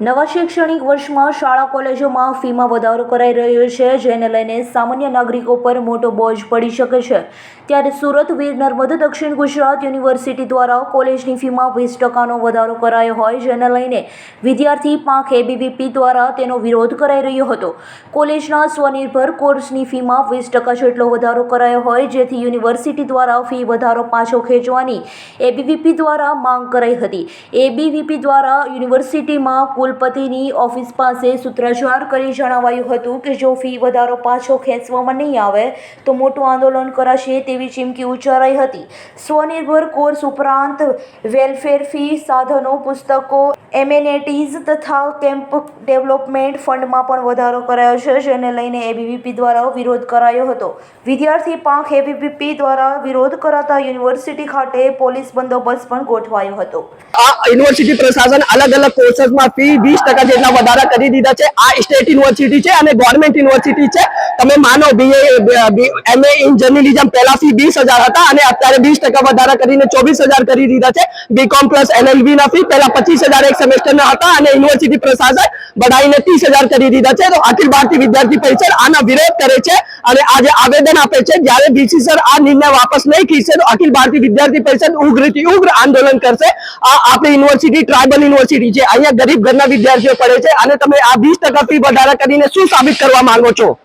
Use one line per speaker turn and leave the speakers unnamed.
નવા શૈક્ષણિક વર્ષમાં શાળા કોલેજોમાં ફીમાં વધારો કરાઈ રહ્યો છે, જેને લઈને સામાન્ય નાગરિકો પર મોટો બોજ પડી શકે છે. ત્યારે સુરત, વીર નર્મદ, દક્ષિણ ગુજરાત યુનિવર્સિટી દ્વારા કોલેજની ફીમાં વીસ ટકાનો વધારો કરાયો હોય, જેને લઈને વિદ્યાર્થી પાંખ એબીવીપી દ્વારા તેનો વિરોધ કરાઈ રહ્યો હતો. કોલેજના સ્વનિર્ભર કોર્સની ફીમાં વીસ ટકા જેટલો વધારો કરાયો હોય, જેથી યુનિવર્સિટી દ્વારા ફી વધારો પાછો ખેંચવાની એબીવીપી દ્વારા માંગ કરાઈ હતી. એબીવીપી દ્વારા યુનિવર્સિટીમાં કુલપતિની ઓફિસ પાસે સૂત્રાચાર કરી જણાવાયું હતું કે જો ફી વધારો પાછો ખેંચવામાં નહીં આવે, તો મોટું આંદોલન કરાશે તેવી ચીમકી ઉચ્ચારાઈ હતી. સ્વનિર્ભર કોર્સ ઉપરાંત વેલફેર ફી, સાધનો, પુસ્તકો એમેનેટીઝ તથા કેમ્પ ડેવલપમેન્ટ ફંડમાં પણ વધારો કરાયો છે, જેને લઈને એબીવીપી દ્વારા વિરોધ કરાયો હતો. વિદ્યાર્થી પાંખ એબીવીપી દ્વારા વિરોધ કરાતા યુનિવર્સિટી ખાતે પોલીસ બંદોબસ્ત પણ ગોઠવાયો હતો.
આ યુનિવર્સિટી પ્રશાસન અલગ અલગ કોર્સમાં ફી વીસ ટકા જેટલા વધારા કરી દીધા છે. આ સ્ટેટ યુનિવર્સિટી છે અને ગવર્મેન્ટ યુનિવર્સિટી છે. તમે માનો બીએ એમએ ઇન જર્નલિઝમ પહેલા ફી વીસ હજાર હતા અને અત્યારે વીસ ટકા વધારા કરીને ચોવીસ હજાર કરી દીધા છે. બીકોમ પ્લસ એલએલબી ના ફી પહેલા પચીસ હજાર એક સેમેસ્ટરના હતા અને યુનિવર્સિટી પ્રશાસન બઢાઈને ત્રીસ હજાર કરી દીધા છે. તો અખિલ ભારતીય વિદ્યાર્થી પરિષદ આના વિરોધ કરે છે. અને આજે આવેદન આપે છે, જ્યારે બીસી સર આ નિર્ણય વાપસ નહીં ખીચશે તો અખિલ ભારતીય વિદ્યાર્થી પરિષદ ઉગ્રથી ઉગ્ર આંદોલન કરશે. આ આપણી યુનિવર્સિટી, ટ્રાઇબલ યુનિવર્સિટી છે. અહીંયા ગરીબ ઘરના વિદ્યાર્થીઓ પડે છે અને તમે આ વીસ ટકા ફી વધારા કરીને શું સાબિત કરવા માંગો છો?